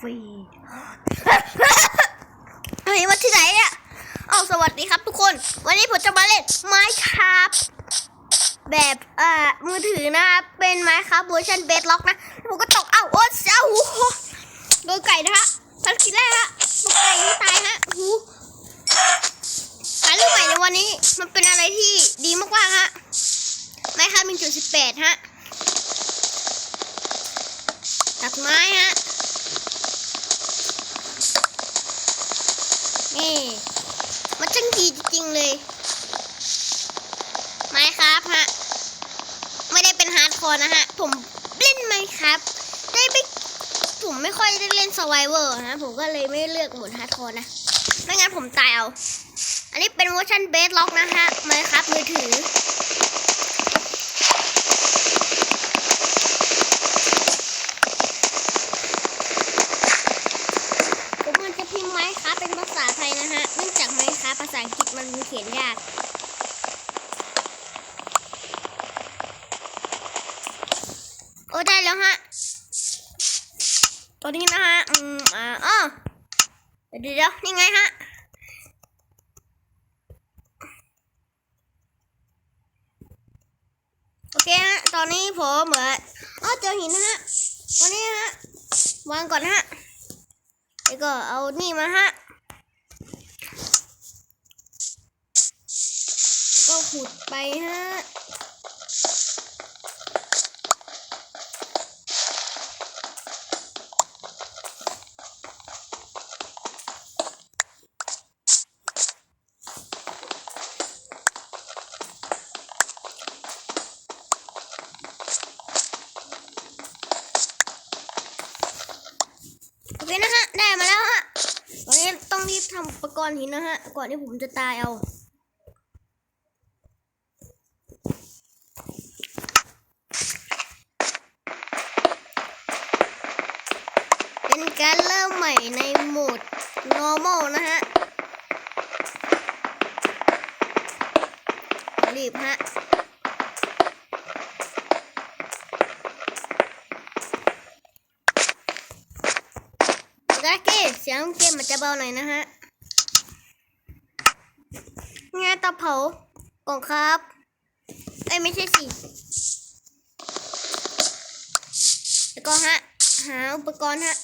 ฟรีเฮ้ยมาที่ไหนเนี่ยเอาสวัสดีครับทุกคน วันนี้ผมจะมาเล่น Minecraft แบบเอ่อมือถือนะครับเป็น Minecraft เวอร์ชันเบสล็อกนะผมก็ตกเอ้าโอ้เจ้าโอ้โหโดนไก่นะฮะภารกิจแรกฮะตกไก่ไม่ตายฮะโอ้โหการเล่นใหม่ในวันนี้มันเป็นอะไรที่ดีมากๆฮะ Minecraft 1.18ฮะตัดไม้ฮะ นี่ มันช่างดีจริงๆเลยไม้ครับฮะ ไม่ได้เป็นฮาร์ดคอร์นะฮะ ผมเล่นไม้ครับ ได้ไม่ผมไม่ค่อยได้เล่นสไวเวอร์นะ ผมก็เลยไม่เลือกหมดฮาร์ดคอร์นะ ไม่งั้นผมตายเอา อันนี้เป็นเวอร์ชันเบสล็อกนะฮะไม้ครับมือถือ ผมมันจะพิมพ์ไม้ค้าเป็นภาษาไทยนะฮะ เนื่องจากไม้ค้าภาษาอังกฤษมันเขียนยาก โอ้ ได้แล้วฮะ ตัวนี้นะฮะ อืมอ่าอ้อเดี๋ยวเดี๋ยวนี่ไงฮะโอเคฮะ ตอนนี้ผมเหมือนอ๋อเจอหินนะฮะ วันนี้ฮะ วางก่อนฮะ แล้วก็เอานี่มาฮะ ก็ขุดไปฮะ เคนะฮะ ได้มาแล้วฮะตอนนี้ต้องรีบทำอุปกรณ์หินนะฮะ ก่อนที่ผมจะตายเอาเป็นการเริ่มใหม่ในโหมด normal นะฮะ รีบฮะ โอ เคเสียงเกมมันจะเบาหน่อยนะฮะงานตาเผากล่องครับเอ้ยไม่ใช่สิแล้วก็ฮะหาอุปกรณ์ฮะ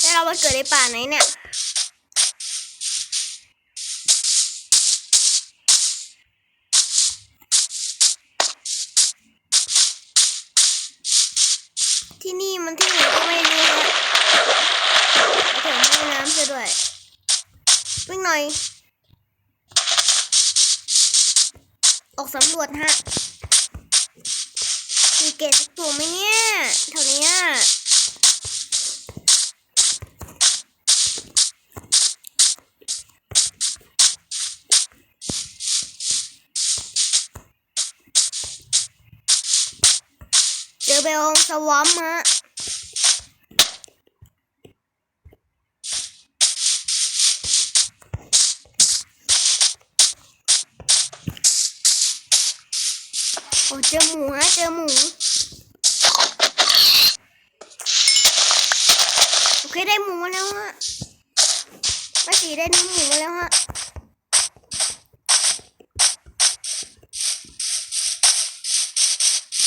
แล้วเราไปเกิดในป่าไหนเนี่ยที่นี่มันที่ไหนก็ไม่รู้ฮะเอาถึงห้องน้ำซะด้วย วิ่งห น่อย ออกสำรวจฮะ มีเกตสักตัวไหมเนี่ยแถวเนี้ยเจอเบลสวอมฮะ อ้เจอหมูฮะเจอหมูโอเคได้หมูแล้วฮะเมื่อกี้ได้น้อหมูแล้วฮะ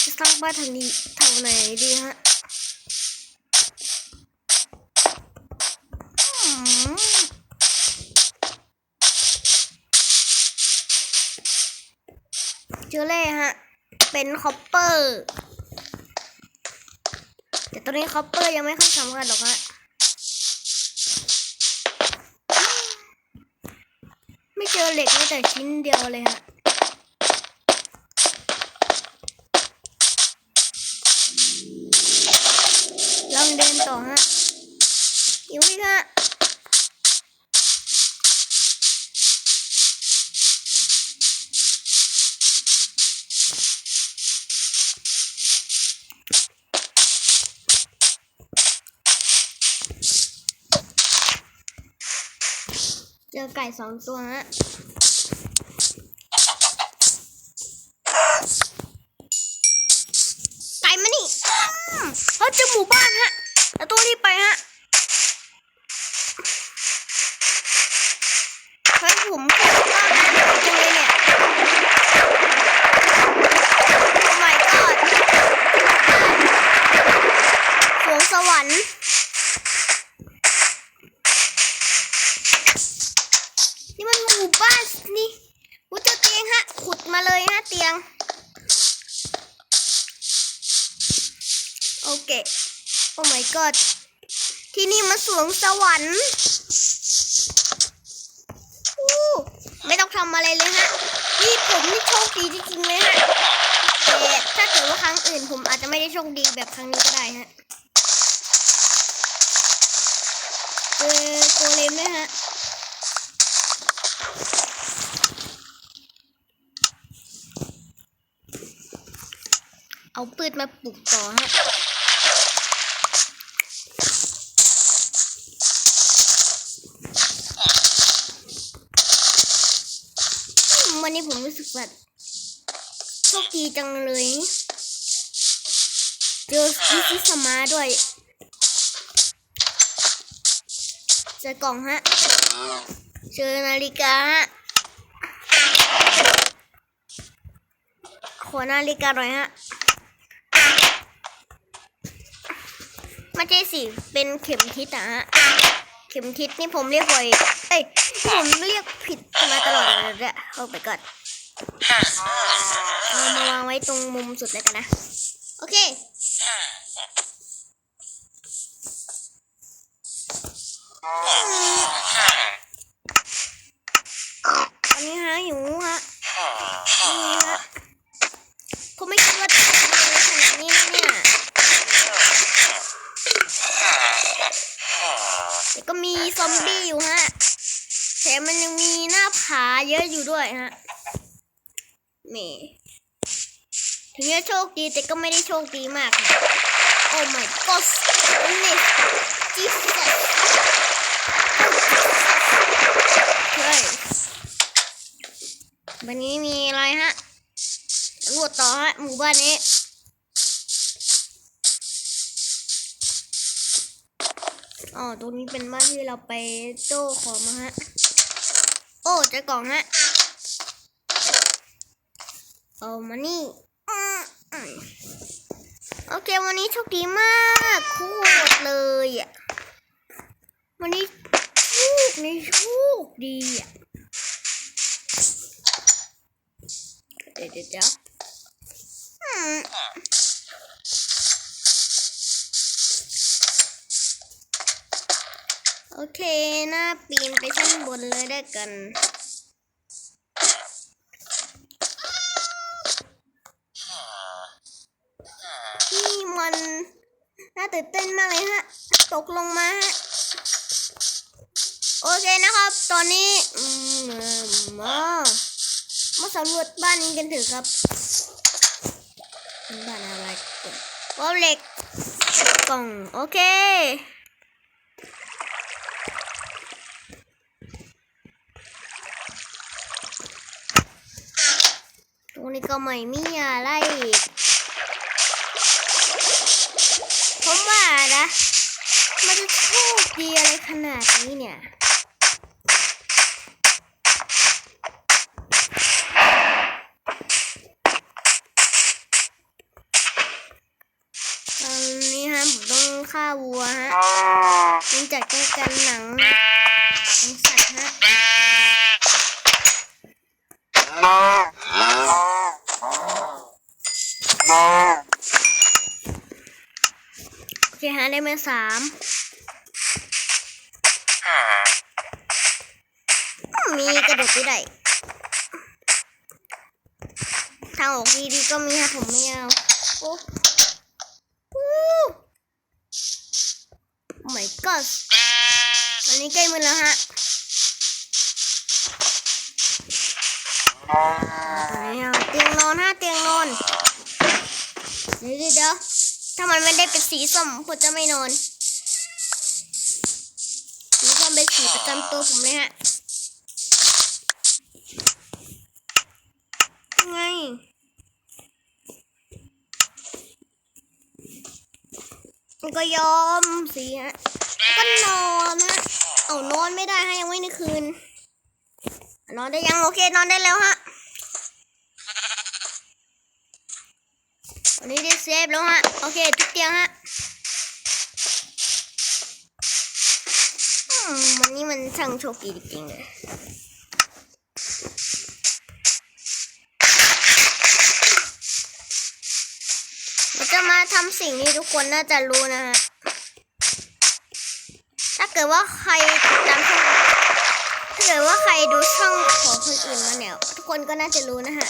จะสร้างบ้านทางนี้ทางไหนดีฮะเจอเล่ฮะ เป็นคอปเปอร์ แต่ตอนนี้คอปเปอร์ยังไม่ค่อยสำคัญหรอกฮะไม่เจอเหล็กแม้แต่ชิ้นเดียวเลยฮะลองเดินต่อฮะอยู่นี่ฮะ เจอไก่สองตัวฮะไก่มานี่เขาเจอหมู่บ้านฮะ แล้วตัวที่ไปฮะเฮ้ยผมเก่งมากจังเลยเนี่ย โอ้ my god สวงสวรรค์ นี่มันหมู่บ้านนี่กูเจอเตียงฮะ ขุดมาเลยฮะเตียง โอเค โอ้ my god ที่นี่มัน สวงสวรรค์อู้ไม่ต้องทำอะไรเลยฮะ นี่ผมนี่โชคดีจริงๆเลยฮะแต่ถ้าเกิดว่าครั้งอื่นผมอาจจะไม่ได้โชคดีแบบครั้งนี้ก็ได้ฮะเจอโกเลมด้วยฮะเอาปืนมาปลุกต่อฮะ วันนี้ผมรู้สึก แบบโชคดีจังเลยเจอพิซิสมาด้วยเจอกล่องฮะเจอนาฬิกาฮะขอนาฬิกาหน่อยฮะไม่ใช่สิเป็นเข็มทิศอะฮะเข็มทิศนี่ผมเรียกบ่อยเอ้ยผมเรียกผิดมาตลอดเลยเนี่ยเอาไปก่อน เอามาวางไว้ตรงมุมสุดเลยกันนะ โอเค ตอนนี้ฮะหิวฮะนี่ฮะผมไม่คิดว่าจะทำอะไรขนาดนี้นะเนี่ยแต่ก็มีซอมบี้อยู่ฮะแถมมันยังมีหน้าผาเยอะอยู่ด้วยฮะ แหม่ถึงจะโชคดีแต่ก็ไม่ได้โชคดีมาก โอ้ my god นี่ Jesus เฮ้ยวันนี้มีอะไรฮะรวจต่อฮะ หมู่บ้านนี้อ๋อ ตรงนี้เป็นบ้านที่เราไปโต้ของมาฮะ โอ้จอกล่องฮะ เอามานี่โอเค วันนี้โชคดีมากโคตรเลยอะวันนี้โชคในโชคดีอะเดี๋ยวเดี๋ยวเดี๋ยวโอเค หน้าปีนไปชั้นบนเลยได้กันมัน น่าตื่นเต้นมากเลยฮะ ตกลงมาฮะ โอเคนะครับ ตอนนี้อืมมามาสำรวจบ้านนี้กันเถอะครับ บ้านอะไรก่อนว้าวเหล็กกล่อง โอเคตรงนี้ก็ไม่มีอะไร ขนาดนี้เนี่ยตอนนี้ฮะผมต้องฆ่าวัวฮะเนื่องจากต้การหนังของสัตว์ฮะโอเคฮะได้มาสาม กระโดดที่ไหนทางออกดีๆก็มีฮะผมไม่เอาโอ้โอ้ my god อันนี้ใกล้มือแล้วฮะไม่เอาเตียงนอนฮะเตียงนอนเดี๋ยวเดี๋ยวเดี๋ยวถ้ามันไม่ได้เป็นสีส้มผมจะไม่นอนสีส้มเป็นสีประจำตัวผมเลยฮะ ไง ไมันก็ยอมสิฮะก็นอนฮะเอานอนไม่ได้ฮะยังไม่ในคืน นอนได้ยังโอเคนอนได้แล้วฮะวันนี้ได้เซฟแล้วฮะโอเคทุกเตียงฮะวันนี้มันช่างโชคดีจริงๆเลยำสิ่งที่ทุกคนน่าจะรู้นะฮะ ถ้าเกิดว่าใครติดตามช่องถ้าเกิดว่าใครดูช่องของคนอื่นมาเนี่ยทุกคนก็น่าจะรู้นะฮะ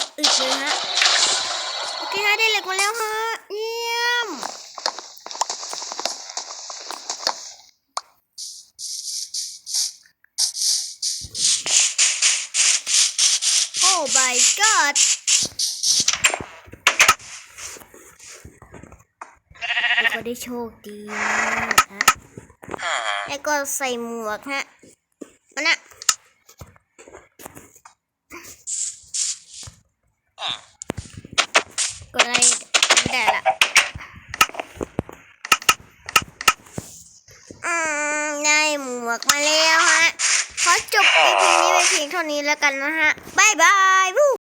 ตรอึดเลยฮะ โอเคฮะได้เหล็กมาแล้วฮะ เยี่ยม โอ้ my god แล้วก็ได้โชคดีมากฮะแล้วก็ใส่หมวกฮะอันน่ะ กดอะไรไม่ได้ละอืมได้หมวกมาแล้วฮะ ขอจบคลิปนี้ไปเพียงเท่านี้แล้วกันนะฮะ บ๊ายบายวู้